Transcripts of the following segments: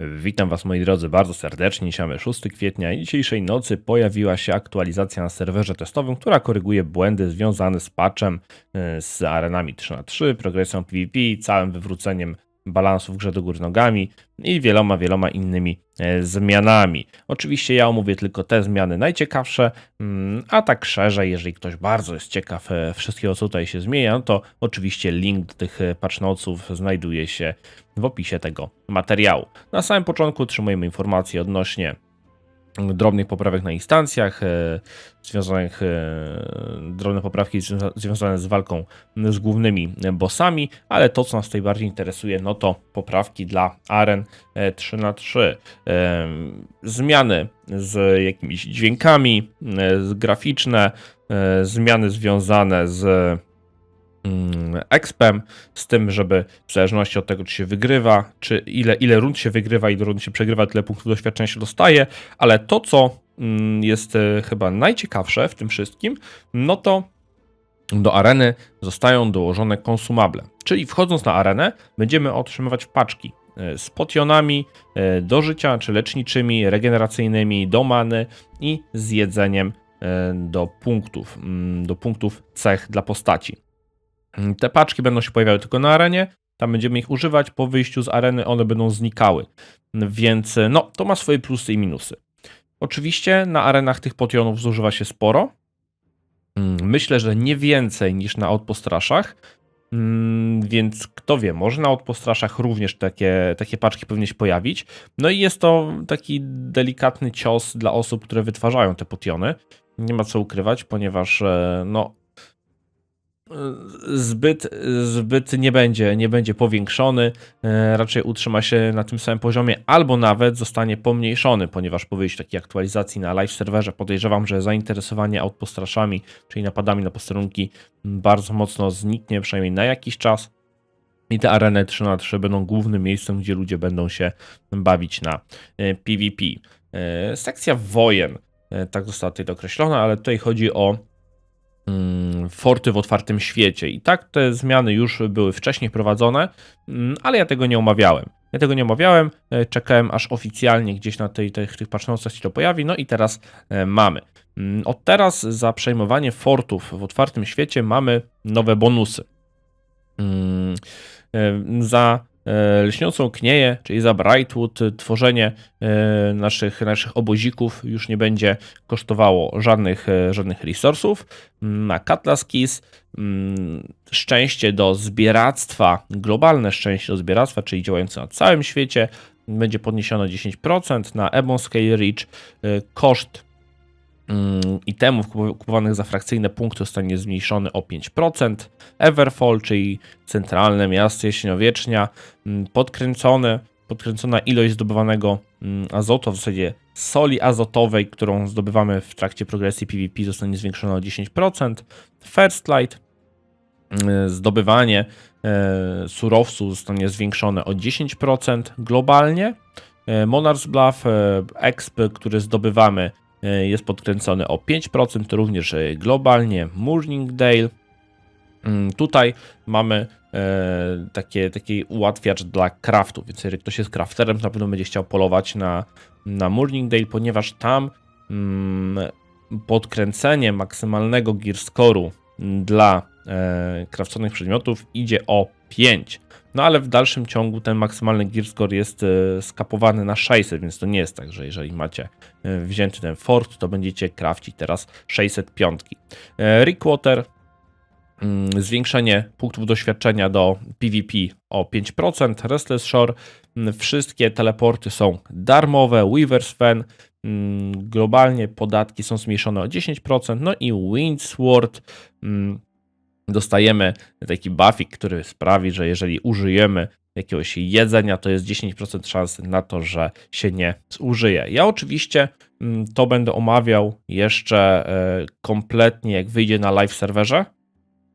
Witam Was moi drodzy bardzo serdecznie. Dzisiaj mamy 6 kwietnia i dzisiejszej nocy pojawiła się aktualizacja na serwerze testowym, która koryguje błędy związane z patchem y, z arenami 3 na 3 progresją PvP, całym wywróceniem balansu w grze do góry nogami i wieloma, wieloma innymi e, zmianami. Oczywiście ja omówię tylko te zmiany najciekawsze, mm, a tak szerzej, jeżeli ktoś bardzo jest ciekaw e, wszystkiego, co tutaj się zmienia, to oczywiście link do tych e, patch notesów znajduje się w opisie tego materiału. Na samym początku otrzymujemy informacje odnośnie drobnych poprawek na instancjach, e, związanych, e, drobne poprawki związa- związane z walką z głównymi bossami, ale to, co nas tutaj bardziej interesuje, no to poprawki dla aren e, 3 na 3 E, Zmiany z jakimiś dźwiękami, graficzne, zmiany związane z expem, z tym, żeby w zależności od tego, czy się wygrywa, czy ile, ile rund się wygrywa, ile rund się przegrywa, tyle punktów doświadczenia się dostaje, ale to, co mm, jest e, chyba najciekawsze w tym wszystkim, no to do areny zostają dołożone konsumable. Czyli wchodząc na arenę, będziemy otrzymywać paczki e, z potionami e, do życia, czy leczniczymi, regeneracyjnymi, do many i z jedzeniem do punktów, mm, do punktów cech dla postaci. Mm, Te paczki będą się pojawiały tylko na arenie, tam będziemy ich używać, po wyjściu z areny one będą znikały, więc e, no, to ma swoje plusy i minusy. Oczywiście na arenach tych potionów zużywa się sporo, Mm, Myślę, że nie więcej niż na odpostraszach, Mm, więc kto wie, może na odpostraszach również takie, takie paczki powinny się pojawić. No i jest to taki delikatny cios dla osób, które wytwarzają te potiony. Nie ma co ukrywać, ponieważ e, no, zbyt, zbyt nie będzie, nie będzie powiększony, e, raczej utrzyma się na tym samym poziomie, albo nawet zostanie pomniejszony, ponieważ po wyjściu takiej aktualizacji na live serwerze podejrzewam, że zainteresowanie outpostraszami, czyli napadami na posterunki bardzo mocno zniknie, przynajmniej na jakiś czas. I te areny 3 na 3 będą głównym miejscem, gdzie ludzie będą się bawić na e, PvP. E, Sekcja wojen, tak została tutaj określona, ale tutaj chodzi o forty w otwartym świecie. I tak te zmiany już były wcześniej wprowadzone, mm, ale ja tego nie omawiałem. Ja tego nie omawiałem, e, czekałem aż oficjalnie gdzieś na tej, tych, tych patchnotesach się to pojawi, no i teraz e, mamy. Mm, Od teraz za przejmowanie fortów w otwartym świecie mamy nowe bonusy. Mm, e, Za lśniącą knieję, czyli za Brightwood, e, tworzenie e, naszych, naszych obozików już nie będzie kosztowało żadnych, e, żadnych resursów. Na Cutlass Keys mm, szczęście do zbieractwa, globalne szczęście do zbieractwa, czyli działające na całym świecie, będzie podniesione o 10%. Na Ebon Scale Reach e, koszt mm, itemów kupo- kupowanych za frakcyjne punkty zostanie zmniejszony o 5%. Everfall, czyli centralne miasto jesieniowiecznia, mm, podkręcone, podkręcona ilość zdobywanego mm, azotu, w zasadzie soli azotowej, którą zdobywamy w trakcie progresji PvP zostanie zwiększona o 10%. First Light, mm, zdobywanie e, surowców zostanie zwiększone o 10% globalnie. E, Monarch's Bluff, e, exp, który zdobywamy jest podkręcony o 5%, to również e, globalnie. Mourningdale, Mm, Tutaj mamy e, takie, taki ułatwiacz dla craftu, więc jeżeli ktoś jest crafterem, to na pewno będzie chciał polować na, na Mourningdale, ponieważ tam mm, podkręcenie maksymalnego gear score'u dla e, przedmiotów idzie o 5. No ale w dalszym ciągu ten maksymalny gear score jest e, skapowany na 600, więc to nie jest tak, że jeżeli macie e, wzięty ten fort, to będziecie crafcić teraz 605. E, Rickwater Mm, zwiększenie punktów doświadczenia do PvP o 5%, Restless Shore, mm, wszystkie teleporty są darmowe, Weaver's Fen, mm, globalnie podatki są zmniejszone o 10%, no i Windsword, dostajemy taki buffik, który sprawi, że jeżeli użyjemy jakiegoś jedzenia, to jest 10% szansy na to, że się nie zużyje. Ja oczywiście mm, to będę omawiał jeszcze e, kompletnie, jak wyjdzie na live serwerze,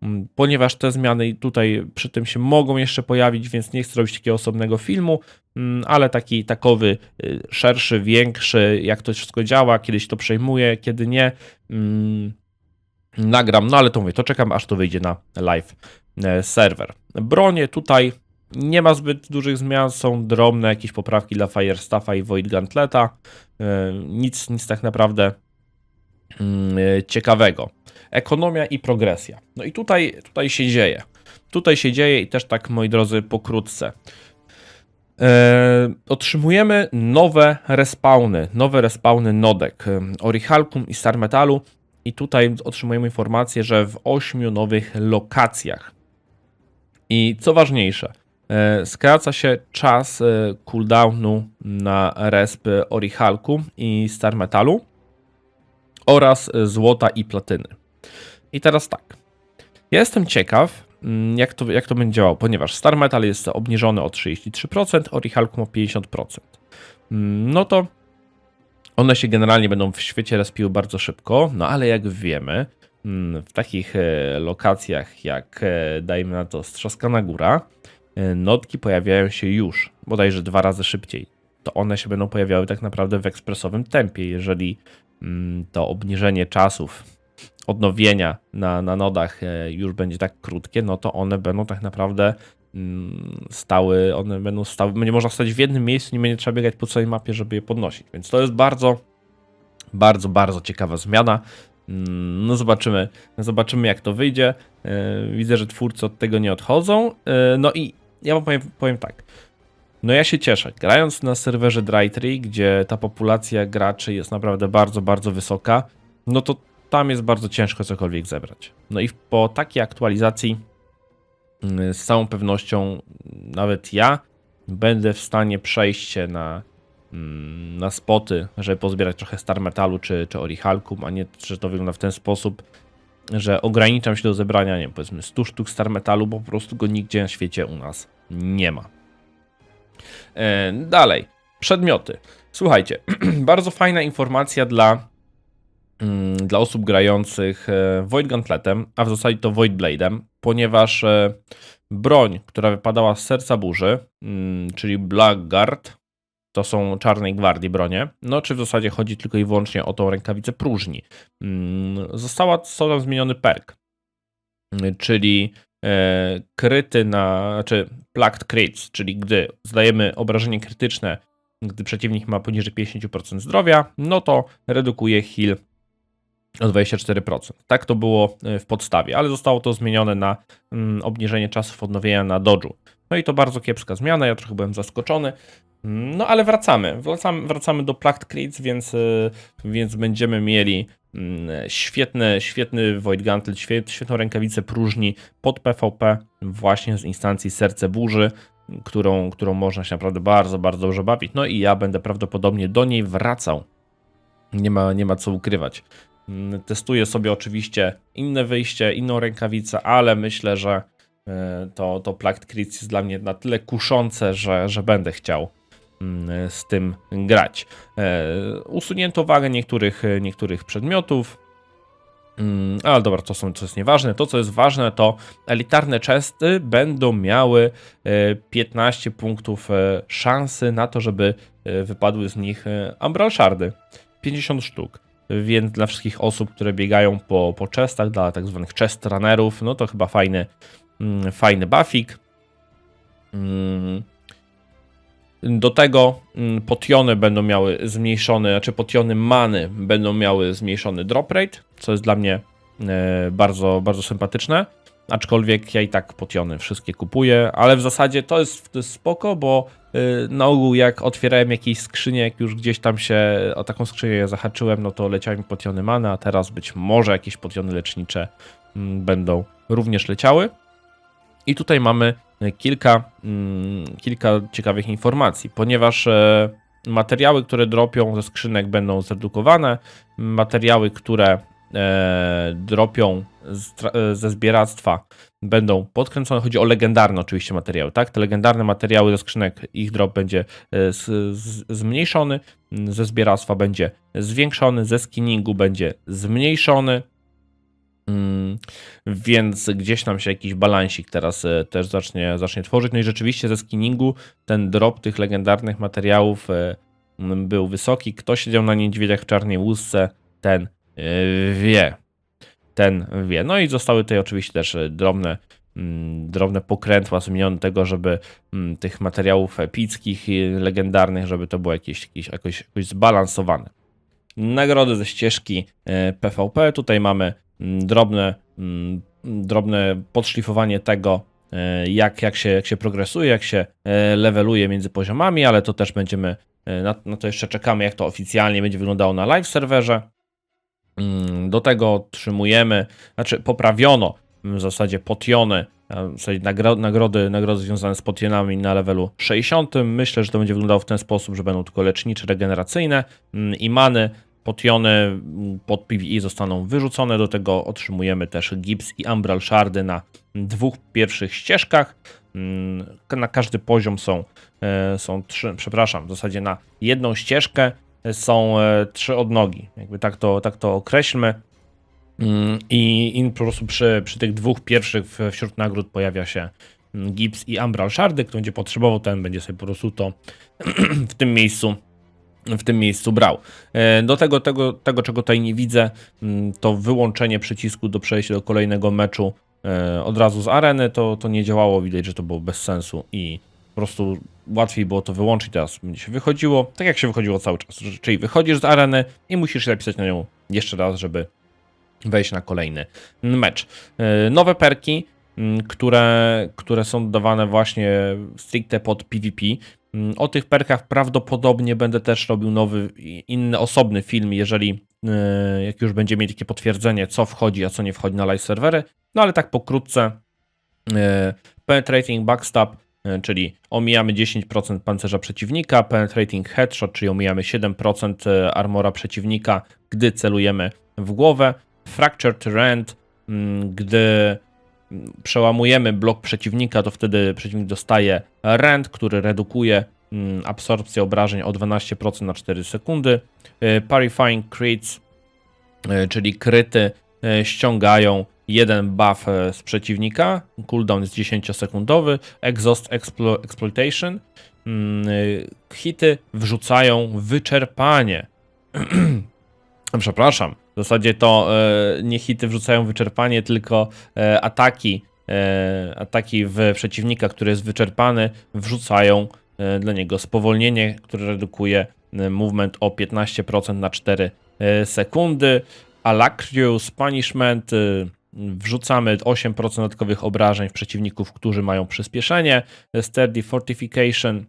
Mm, ponieważ te zmiany tutaj przy tym się mogą jeszcze pojawić, więc nie chcę robić takiego osobnego filmu, mm, ale taki takowy y, szerszy, większy, jak to wszystko działa, kiedyś to przejmuję, kiedy nie, nagram, no ale to mówię, to czekam aż to wyjdzie na live e, serwer. Bronie tutaj Nie ma zbyt dużych zmian, są drobne jakieś poprawki dla Firestaffa i Void Gantleta. E, Nic, nic tak naprawdę mm, e, ciekawego. Ekonomia i progresja. No i tutaj, tutaj się dzieje. Tutaj się dzieje i też tak, moi drodzy, pokrótce. E, otrzymujemy nowe respawny, nowe respawny nodek Orichalcum i Star Metalu i tutaj otrzymujemy informację, że w ośmiu nowych lokacjach. I co ważniejsze, e, skraca się czas e, cooldownu na resp Orichalcum i Star Metalu oraz złota i platyny. I teraz tak. Ja jestem ciekaw, mm, jak to, jak to będzie działało, ponieważ Star Metal jest obniżony o 33%, Orichalcum o 50%. Mm, No to one się generalnie będą w świecie respiły bardzo szybko, no ale jak wiemy, mm, w takich e, lokacjach jak, e, dajmy na to, Strzaskana Góra, e, notki pojawiają się już, bodajże dwa razy szybciej. To one się będą pojawiały tak naprawdę w ekspresowym tempie, jeżeli mm, to obniżenie czasów odnowienia na, na nodach już będzie tak krótkie, no to one będą tak naprawdę stały, one będą stały, będzie można stać w jednym miejscu, nie będzie trzeba biegać po całej mapie, żeby je podnosić, więc to jest bardzo, bardzo, bardzo ciekawa zmiana. Mm, No zobaczymy, zobaczymy jak to wyjdzie. E, Widzę, że twórcy od tego nie odchodzą. E, No i ja wam powiem, powiem tak. No ja się cieszę. Grając na serwerze Drytree, gdzie ta populacja graczy jest naprawdę bardzo, bardzo wysoka, no to tam jest bardzo ciężko cokolwiek zebrać. No i po takiej aktualizacji mm, z całą pewnością nawet ja będę w stanie przejść się na, mm, na spoty, żeby pozbierać trochę Star Metalu czy, czy Orichalcum, a nie, że to wygląda w ten sposób, że ograniczam się do zebrania, nie powiedzmy 100 sztuk Star Metalu, bo po prostu go nigdzie na świecie u nas nie ma. E, Dalej, przedmioty. Słuchajcie, bardzo fajna informacja dla, mm, dla osób grających e, Void Gauntletem, a w zasadzie to Void Blade'em, ponieważ e, broń, która wypadała z serca burzy, mm, czyli Blackguard, to są czarnej gwardii bronie, no czy w zasadzie chodzi tylko i wyłącznie o tą rękawicę próżni. Mm, Została, został tam zmieniony perk, czyli e, kryty na, znaczy plucked crits, czyli gdy zdajemy obrażenie krytyczne, gdy przeciwnik ma poniżej 50% zdrowia, no to redukuje heal o 24%. Tak to było e, w podstawie, ale zostało to zmienione na mm, obniżenie czasów odnowienia na dodżu. No i to bardzo kiepska zmiana, ja trochę byłem zaskoczony. Mm, No ale wracamy, wracamy, wracamy do Plucked Crits, więc, e, więc będziemy mieli mm, świetny, świetny Void Gauntlet, świet, świetną rękawicę próżni pod PvP właśnie z instancji Serce Burzy, którą, którą można się naprawdę bardzo, bardzo dobrze bawić. No i ja będę prawdopodobnie do niej wracał. Nie ma, nie ma co ukrywać. Mm, Testuję sobie oczywiście inne wyjście, inną rękawicę, ale myślę, że e, to, to Plucked Crits jest dla mnie na tyle kuszące, że, że będę chciał mm, z tym grać. E, Usunięto wagę niektórych, niektórych przedmiotów, Mm, Ale dobra, to, są, to jest nieważne. To, co jest ważne, to elitarne chesty będą miały e, 15 punktów e, szansy na to, żeby wypadły z nich Umbral Shardy. 50 sztuk. Więc dla wszystkich osób, które biegają po, po chestach, dla tak zwanych chest runnerów, no to chyba fajny, mm, fajny buffik. Mm. Do tego mm, potiony będą miały zmniejszony, znaczy potiony many będą miały zmniejszony drop rate, co jest dla mnie e, bardzo, bardzo sympatyczne. Aczkolwiek ja i tak potiony wszystkie kupuję, ale w zasadzie to jest, to jest spoko, bo na ogół jak otwierałem jakieś skrzynie, jak już gdzieś tam się o taką skrzynię zahaczyłem, no to leciały mi potiony many, a teraz być może jakieś potiony lecznicze mm, będą również leciały. I tutaj mamy kilka, mm, kilka ciekawych informacji, ponieważ e, materiały, które dropią ze skrzynek będą zredukowane, materiały, które e, dropią e, ze zbieractwa będą podkręcone. Chodzi o legendarne oczywiście materiały, tak? Te legendarne materiały ze skrzynek, ich drop będzie e, z, z, zmniejszony, ze zbieractwa będzie zwiększony, ze skinningu będzie zmniejszony. Mm, Więc gdzieś tam się jakiś balansik teraz e, też zacznie, zacznie tworzyć. No i rzeczywiście ze skinningu ten drop tych legendarnych materiałów e, był wysoki. Kto siedział na niedźwiedziach w czarnej łusce, ten wie. Ten wie. No i zostały tutaj oczywiście też e, drobne, mm, drobne pokrętła zmienione tego, żeby mm, tych materiałów epickich legendarnych, żeby to było jakieś, jakieś jakoś, jakoś zbalansowane. Nagrody ze ścieżki e, PvP. Tutaj mamy mm, drobne, drobne podszlifowanie tego, e, jak, jak, się, jak się progresuje, jak się e, leveluje między poziomami, ale to też będziemy, e, na, na to jeszcze czekamy, jak to oficjalnie będzie wyglądało na live serwerze. Mm, Do tego otrzymujemy, znaczy poprawiono w zasadzie potiony, w zasadzie nagro- nagrody, nagrody związane z potionami na levelu 60. Myślę, że to będzie wyglądało w ten sposób, że będą tylko lecznicze, regeneracyjne mm, i many. Potiony mm, pod PvE zostaną wyrzucone, do tego otrzymujemy też gips i umbral shardy na dwóch pierwszych ścieżkach. Na każdy poziom są, e, są trzy, przepraszam, w zasadzie na jedną ścieżkę są e, trzy odnogi. Jakby tak to, tak to określmy. Mm, I, I po prostu przy, przy tych dwóch pierwszych wśród nagród pojawia się mm, gips i umbral shardy. Kto będzie potrzebował, ten będzie sobie po prostu to w tym miejscu w tym miejscu brał. E, Do tego, tego, tego czego tutaj nie widzę, mm, to wyłączenie przycisku do przejścia do kolejnego meczu e, od razu z areny, to, to nie działało, widać, że to było bez sensu i po prostu łatwiej było to wyłączyć, teraz będzie się wychodziło, tak jak się wychodziło cały czas, czyli wychodzisz z areny i musisz się napisać na nią jeszcze raz, żeby wejść na kolejny mecz. E, Nowe perki, m, które, które są dodawane właśnie stricte pod PvP. Mm, O tych perkach prawdopodobnie będę też robił nowy, inny, osobny film, jeżeli jak już będziemy mieli takie potwierdzenie, co wchodzi, a co nie wchodzi na live serwery. No ale tak pokrótce, Penetrating Backstab, czyli omijamy 10% pancerza przeciwnika, Penetrating Headshot, czyli omijamy 7% e, armora przeciwnika, gdy celujemy w głowę, Fractured Rend, mm, gdy mm, przełamujemy blok przeciwnika, to wtedy przeciwnik dostaje rend, który redukuje mm, absorpcję obrażeń o 12% na 4 sekundy. E, Parifying Crits, e, czyli kryty, e, ściągają jeden buff e, z przeciwnika. Cooldown jest 10-sekundowy. Exhaust Explo Exploitation. Mm, e, Hity wrzucają wyczerpanie. Przepraszam. W zasadzie to e, nie hity wrzucają wyczerpanie, tylko ataki. Ataki w przeciwnika, który jest wyczerpany, wrzucają dla niego spowolnienie, które redukuje movement o 15% na 4 e, sekundy. Alacrious Punishment. E, Wrzucamy 8% dodatkowych obrażeń w przeciwników, którzy mają przyspieszenie. Sturdy Fortification.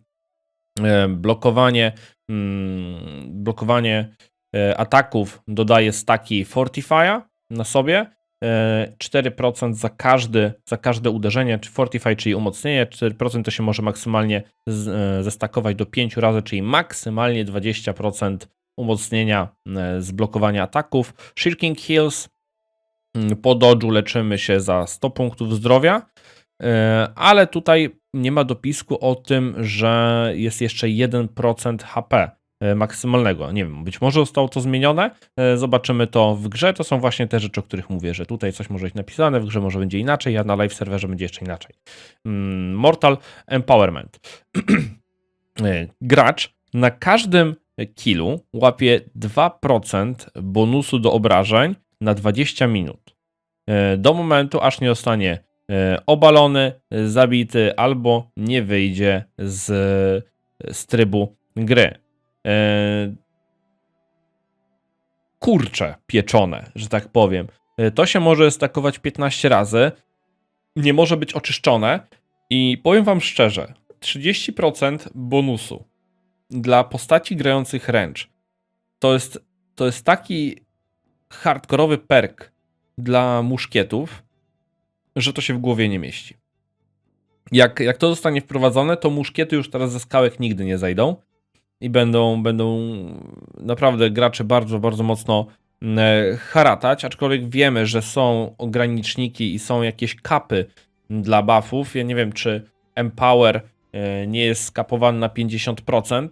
e, Blokowanie. mm, Blokowanie e, ataków dodaje staki Fortify'a na sobie. e, 4% za, każdy, za każde uderzenie, czy Fortify, czyli umocnienie. 4% to się może maksymalnie e, zestakować do 5 razy, czyli maksymalnie 20% umocnienia e, z blokowania ataków. Shirking Heals. Mm, Po dodżu leczymy się za 100 punktów zdrowia. E, Ale tutaj nie ma dopisku o tym, że jest jeszcze 1% HP e, maksymalnego. Nie wiem, być może zostało to zmienione. E, Zobaczymy to w grze. To są właśnie te rzeczy, o których mówię, że tutaj coś może być napisane, w grze może będzie inaczej, a na live serwerze będzie jeszcze inaczej. Mm, Mortal Empowerment. Gracz na każdym killu łapie 2% bonusu do obrażeń na 20 minut. E, Do momentu, aż nie zostanie e, obalony, zabity albo nie wyjdzie z, z trybu gry. E, Kurcze pieczone, że tak powiem. To się może stakować 15 razy, nie może być oczyszczone i powiem wam szczerze, 30% bonusu dla postaci grających ręcz to jest, to jest taki hardkorowy perk dla muszkietów, że to się w głowie nie mieści. Jak, jak to zostanie wprowadzone, to muszkiety już teraz ze skałek nigdy nie zejdą i będą, będą naprawdę gracze bardzo, bardzo mocno e, haratać, aczkolwiek wiemy, że są ograniczniki i są jakieś kapy dla buffów. Ja nie wiem, czy Empower e, nie jest skapowany na 50%.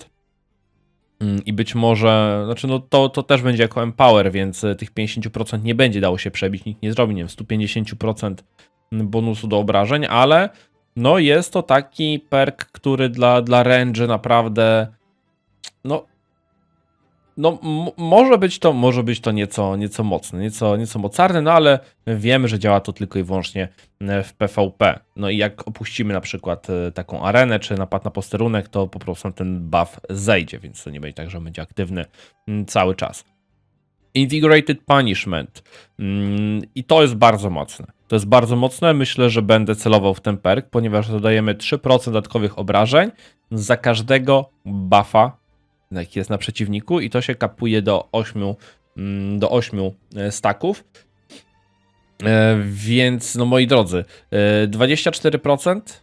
Mm, I być może, znaczy no to, to też będzie jako Empower, więc e, tych 50% nie będzie dało się przebić, nikt nie zrobi, nie wiem, 150% bonusu do obrażeń, ale no jest to taki perk, który dla, dla range naprawdę no No, może być to, może być to nieco, nieco mocne, nieco, nieco mocarne, no ale wiemy, że działa to tylko i wyłącznie e, w PvP. No i jak opuścimy na przykład e, taką arenę, czy napad na posterunek, to po prostu ten buff zejdzie, więc to nie będzie tak, że będzie aktywny cały czas. Invigorated Punishment. Mm, I to jest bardzo mocne. To jest bardzo mocne. Myślę, że będę celował w ten perk, ponieważ dodajemy 3% dodatkowych obrażeń za każdego buffa, jaki jest na przeciwniku, i to się kapuje do 8, mm, do 8 e, staków. E, Więc, no moi drodzy, e, 24%,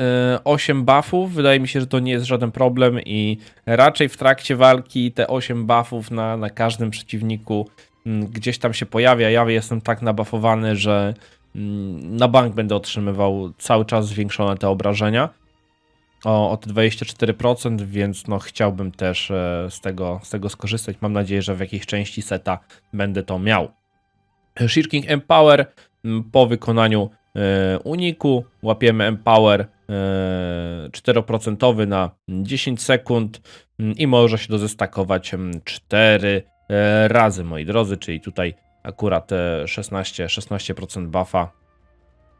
e, 8 buffów, wydaje mi się, że to nie jest żaden problem i raczej w trakcie walki te 8 buffów na, na każdym przeciwniku mm, gdzieś tam się pojawia. Ja jestem tak nabuffowany, że mm, na bank będę otrzymywał cały czas zwiększone te obrażenia o, o te 24%, więc no chciałbym też e, z tego, z tego skorzystać. Mam nadzieję, że w jakiejś części seta będę to miał. Shirking Empower po wykonaniu e, uniku łapiemy Empower e, 4% na 10 sekund i może się dozestakować 4 e, razy, moi drodzy, czyli tutaj akurat e, 16, 16% buffa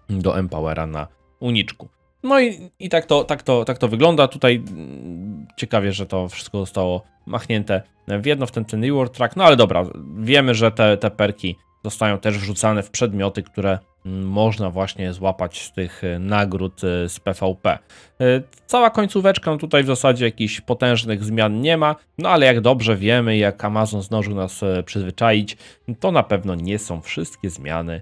do Empowera na uniczku. No i, i tak, to, tak, to, tak to wygląda. Tutaj mm, ciekawie, że to wszystko zostało machnięte w jedno, w ten, ten reward track. No ale dobra, wiemy, że te, te perki zostają też wrzucane w przedmioty, które mm, można właśnie złapać z tych e, nagród e, z PvP. E, Cała końcóweczka, no tutaj w zasadzie jakichś potężnych zmian nie ma, no ale jak dobrze wiemy, jak Amazon zdążył nas przyzwyczaić, to na pewno nie są wszystkie zmiany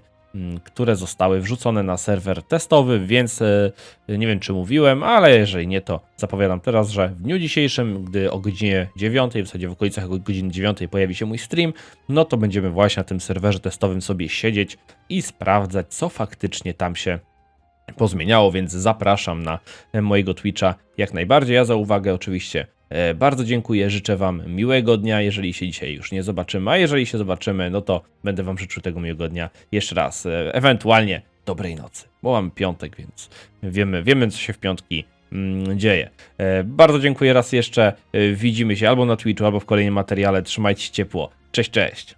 które zostały wrzucone na serwer testowy, więc e, nie wiem czy mówiłem, ale jeżeli nie, to zapowiadam teraz, że w dniu dzisiejszym, gdy o godzinie 9, w zasadzie w okolicach godziny 9 pojawi się mój stream, no to będziemy właśnie na tym serwerze testowym sobie siedzieć i sprawdzać, co faktycznie tam się pozmieniało, więc zapraszam na e, mojego Twitcha jak najbardziej. Ja za uwagę oczywiście bardzo dziękuję, życzę Wam miłego dnia, jeżeli się dzisiaj już nie zobaczymy, a jeżeli się zobaczymy, no to będę Wam życzył tego miłego dnia jeszcze raz, e, ewentualnie dobrej nocy, bo mamy piątek, więc wiemy, wiemy co się w piątki mm, dzieje. E, Bardzo dziękuję raz jeszcze, e, widzimy się albo na Twitchu, albo w kolejnym materiale, trzymajcie się ciepło, cześć, cześć!